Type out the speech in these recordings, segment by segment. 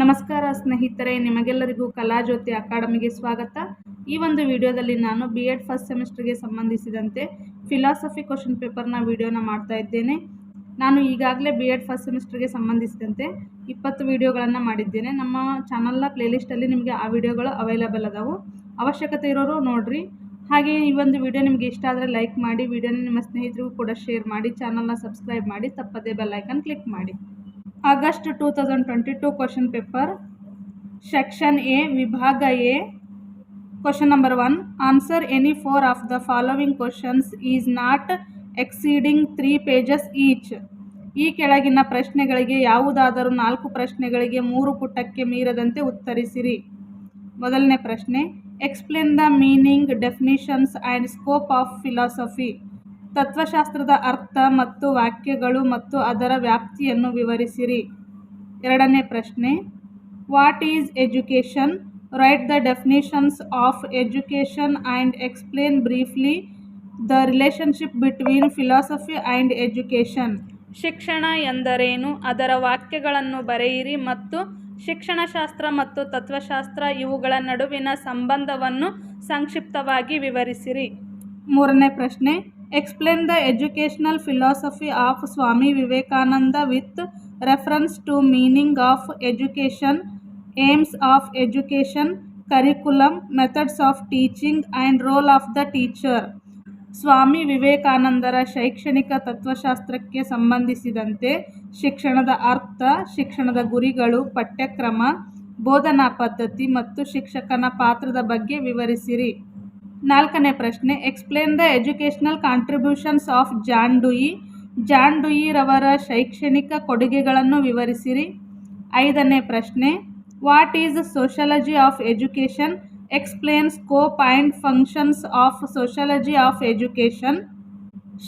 ನಮಸ್ಕಾರ ಸ್ನೇಹಿತರೆ, ನಿಮಗೆಲ್ಲರಿಗೂ ಕಲಾಜ್ಯೋತಿ ಅಕಾಡೆಮಿಗೆ ಸ್ವಾಗತ. ಈ ಒಂದು ವಿಡಿಯೋದಲ್ಲಿ ನಾನು ಬಿ ಎಡ್ ಫಸ್ಟ್ ಸೆಮಿಸ್ಟರ್ಗೆ ಸಂಬಂಧಿಸಿದಂತೆ ಫಿಲಾಸಫಿ ಕ್ವಶನ್ ಪೇಪರ್ನ ವಿಡಿಯೋನ ಮಾಡ್ತಾ ಇದ್ದೇನೆ. ನಾನು ಈಗಾಗಲೇ ಬಿ ಎಡ್ ಫಸ್ಟ್ ಸೆಮಿಸ್ಟರ್ಗೆ ಸಂಬಂಧಿಸಿದಂತೆ ಇಪ್ಪತ್ತು ವಿಡಿಯೋಗಳನ್ನು ಮಾಡಿದ್ದೇನೆ. ನಮ್ಮ ಚಾನಲ್ನ ಪ್ಲೇಲಿಸ್ಟಲ್ಲಿ ನಿಮಗೆ ಆ ವಿಡಿಯೋಗಳು ಅವೈಲೇಬಲ್ ಅದಾವು. ಅವಶ್ಯಕತೆ ಇರೋರು ನೋಡಿರಿ. ಹಾಗೆ ಈ ಒಂದು ವಿಡಿಯೋ ನಿಮಗೆ ಇಷ್ಟ ಆದರೆ ಲೈಕ್ ಮಾಡಿ, ವಿಡಿಯೋನ ನಿಮ್ಮ ಸ್ನೇಹಿತರಿಗೂ ಕೂಡ ಶೇರ್ ಮಾಡಿ ಚಾನಲ್ನ ಸಬ್ಸ್ಕ್ರೈಬ್ ಮಾಡಿ, ತಪ್ಪದೇ ಬೆಲ್ಲೈಕನ್ ಕ್ಲಿಕ್ ಮಾಡಿ. August two thousand twenty two question paper section A ವಿಭಾಗ A question number one answer any four of the following questions is not exceeding three pages each ಈ ಕೆಳಗಿನ ಪ್ರಶ್ನೆಗಳಿಗೆ ಯಾವುದಾದರೂ ನಾಲ್ಕು ಪ್ರಶ್ನೆಗಳಿಗೆ ಮೂರು ಪುಟಕ್ಕೆ ಮೀರದಂತೆ ಉತ್ತರಿಸಿರಿ. ಮೊದಲನೇ ಪ್ರಶ್ನೆ explain the meaning definitions and scope of philosophy ತತ್ವಶಾಸ್ತ್ರದ ಅರ್ಥ ಮತ್ತು ವಾಕ್ಯಗಳು ಮತ್ತು ಅದರ ವ್ಯಾಪ್ತಿಯನ್ನು ವಿವರಿಸಿರಿ. ಎರಡನೇ ಪ್ರಶ್ನೆ what is education right the definitions of education and explain briefly the relationship between philosophy and education ಶಿಕ್ಷಣ ಎಂದರೇನು? ಅದರ ವಾಕ್ಯಗಳನ್ನು ಬರೆಯಿರಿ ಮತ್ತು ಶಿಕ್ಷಣಶಾಸ್ತ್ರ ಮತ್ತು ತತ್ವಶಾಸ್ತ್ರ ಇವುಗಳ ನಡುವಿನ ಸಂಬಂಧವನ್ನು ಸಂಕ್ಷಿಪ್ತವಾಗಿ ವಿವರಿಸಿರಿ. ಮೂರನೇ ಪ್ರಶ್ನೆ explain the educational philosophy of Swami Vivekananda with reference to meaning of education aims of education curriculum methods of teaching and role of the teacher Swami ವಿವೇಕಾನಂದರ ಶೈಕ್ಷಣಿಕ ತತ್ವಶಾಸ್ತ್ರಕ್ಕೆ ಸಂಬಂಧಿಸಿದಂತೆ ಶಿಕ್ಷಣದ ಅರ್ಥ, ಶಿಕ್ಷಣದ ಗುರಿಗಳು, ಪಠ್ಯಕ್ರಮ, ಬೋಧನಾ ಪದ್ಧತಿ ಮತ್ತು ಶಿಕ್ಷಕನ ಪಾತ್ರದ ಬಗ್ಗೆ ವಿವರಿಸಿರಿ. ನಾಲ್ಕನೇ ಪ್ರಶ್ನೆ explain the educational contributions of John Dewey John ಡುಯಿರವರ ಶೈಕ್ಷಣಿಕ ಕೊಡುಗೆಗಳನ್ನು ವಿವರಿಸಿರಿ. ಐದನೇ ಪ್ರಶ್ನೆ what is sociology of education explain scope and functions of sociology of education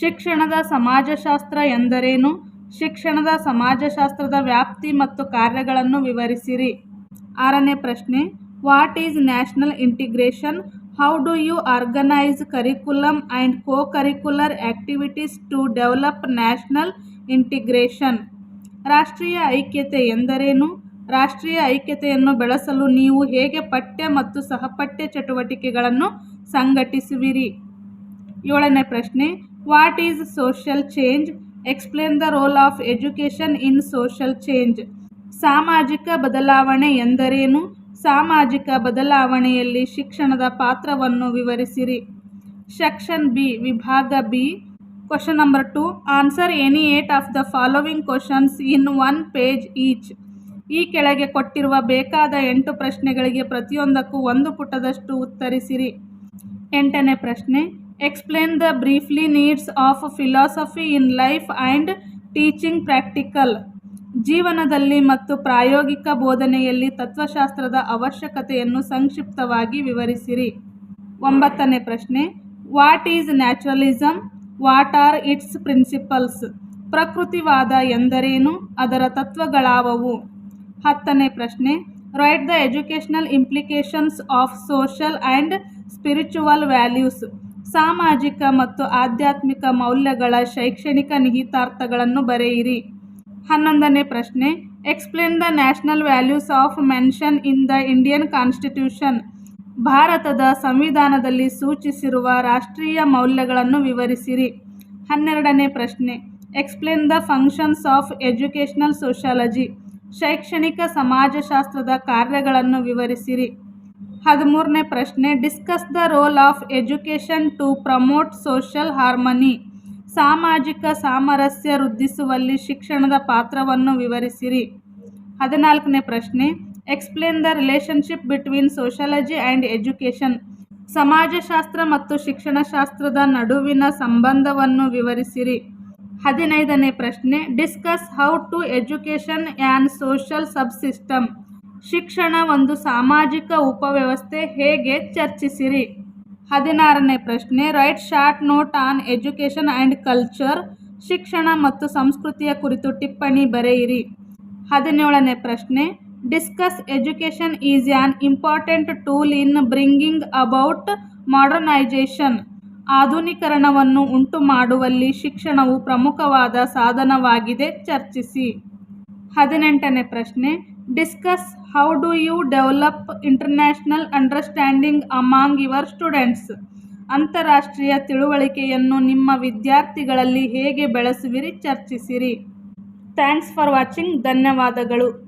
ಶಿಕ್ಷಣದ ಸಮಾಜಶಾಸ್ತ್ರ ಎಂದರೇನು? ಶಿಕ್ಷಣದ ಸಮಾಜಶಾಸ್ತ್ರದ ವ್ಯಾಪ್ತಿ ಮತ್ತು ಕಾರ್ಯಗಳನ್ನು ವಿವರಿಸಿರಿ. ಆರನೇ ಪ್ರಶ್ನೆ what is national integration how do you organise curriculum co curricular activities to develop national integration ರಾಷ್ಟ್ರೀಯ ಐಕ್ಯತೆ ಎಂದರೇನು? ರಾಷ್ಟ್ರೀಯ ಐಕ್ಯತೆಯನ್ನು ಬೆಳೆಸಲು ನೀವು ಹೇಗೆ ಪಠ್ಯ ಮತ್ತು ಸಹಪಠ್ಯ ಚಟುವಟಿಕೆಗಳನ್ನು ಸಂಘಟಿಸುವಿರಿ? ಏಳನೇ ಪ್ರಶ್ನೆ what is social change explain the role of education in social change ಸಾಮಾಜಿಕ ಬದಲಾವಣೆ ಎಂದರೇನು? ಸಾಮಾಜಿಕ ಬದಲಾವಣೆಯಲ್ಲಿ ಶಿಕ್ಷಣದ ಪಾತ್ರವನ್ನು ವಿವರಿಸಿರಿ. ಸೆಕ್ಷನ್ ಬಿ, ವಿಭಾಗ B, question number two. Answer any eight of the following questions in one page each. ಈ ಕೆಳಗೆ ಕೊಟ್ಟಿರುವ ಬೇಕಾದ ಎಂಟು ಪ್ರಶ್ನೆಗಳಿಗೆ ಪ್ರತಿಯೊಂದಕ್ಕೂ ಒಂದು ಪುಟದಷ್ಟು ಉತ್ತರಿಸಿರಿ. ಎಂಟನೇ ಪ್ರಶ್ನೆ explain the briefly needs of philosophy in life and teaching practical ಜೀವನದಲ್ಲಿ ಮತ್ತು ಪ್ರಾಯೋಗಿಕ ಬೋಧನೆಯಲ್ಲಿ ತತ್ವಶಾಸ್ತ್ರದ ಅವಶ್ಯಕತೆಯನ್ನು ಸಂಕ್ಷಿಪ್ತವಾಗಿ ವಿವರಿಸಿರಿ. ಒಂಬತ್ತನೇ ಪ್ರಶ್ನೆ what is naturalism what are its principles ಪ್ರಕೃತಿವಾದ ಎಂದರೇನು? ಅದರ ತತ್ವಗಳಾವವು. ಹತ್ತನೇ ಪ್ರಶ್ನೆ write the educational implications of social and spiritual values ಸಾಮಾಜಿಕ ಮತ್ತು ಆಧ್ಯಾತ್ಮಿಕ ಮೌಲ್ಯಗಳ ಶೈಕ್ಷಣಿಕ ನಿಹಿತಾರ್ಥಗಳನ್ನು ಬರೆಯಿರಿ. ಹನ್ನೊಂದನೇ ಪ್ರಶ್ನೆ. Explain the national values of mention in the Indian constitution ಭಾರತದ ಸಂವಿಧಾನದಲ್ಲಿ ಸೂಚಿಸಿರುವ ರಾಷ್ಟ್ರೀಯ ಮೌಲ್ಯಗಳನ್ನು ವಿವರಿಸಿರಿ. ಹನ್ನೆರಡನೇ ಪ್ರಶ್ನೆ. Explain the functions of educational sociology ಶೈಕ್ಷಣಿಕ ಸಮಾಜಶಾಸ್ತ್ರದ ಕಾರ್ಯಗಳನ್ನು ವಿವರಿಸಿರಿ. ಹದಿಮೂರನೇ ಪ್ರಶ್ನೆ. Discuss the role of education to promote social harmony ಸಾಮಾಜಿಕ ಸಾಮರಸ್ಯ ವೃದ್ಧಿಸುವಲ್ಲಿ ಶಿಕ್ಷಣದ ಪಾತ್ರವನ್ನು ವಿವರಿಸಿರಿ. ಹದಿನಾಲ್ಕನೇ ಪ್ರಶ್ನೆ. Explain the relationship between sociology and education ಸಮಾಜಶಾಸ್ತ್ರ ಮತ್ತು ಶಿಕ್ಷಣಶಾಸ್ತ್ರದ ನಡುವಿನ ಸಂಬಂಧವನ್ನು ವಿವರಿಸಿರಿ. ಹದಿನೈದನೇ ಪ್ರಶ್ನೆ. Discuss how to education and social subsystem ಶಿಕ್ಷಣ ಒಂದು ಸಾಮಾಜಿಕ ಉಪವ್ಯವಸ್ಥೆ ಹೇಗೆ ಚರ್ಚಿಸಿರಿ? ಹದಿನಾರನೇ ಪ್ರಶ್ನೆ write short note on education and culture ಶಿಕ್ಷಣ ಮತ್ತು ಸಂಸ್ಕೃತಿಯ ಕುರಿತು ಟಿಪ್ಪಣಿ ಬರೆಯಿರಿ. ಹದಿನೇಳನೇ ಪ್ರಶ್ನೆ discuss education is an important tool in bringing about modernisation ಆಧುನೀಕರಣವನ್ನು ಉಂಟು ಮಾಡುವಲ್ಲಿ ಶಿಕ್ಷಣವು ಪ್ರಮುಖವಾದ ಸಾಧನವಾಗಿದೆ, ಚರ್ಚಿಸಿ. ಹದಿನೆಂಟನೇ ಪ್ರಶ್ನೆ discuss how do you develop international understanding among your students ಅಂತಾರಾಷ್ಟ್ರೀಯ ತಿಳುವಳಿಕೆಯನ್ನು ನಿಮ್ಮ ವಿದ್ಯಾರ್ಥಿಗಳಲ್ಲಿ ಹೇಗೆ ಬೆಳೆಸುವಿರಿ, ಚರ್ಚಿಸಿರಿ. ಥ್ಯಾಂಕ್ಸ್ ಫಾರ್ ವಾಚಿಂಗ್ ಧನ್ಯವಾದಗಳು.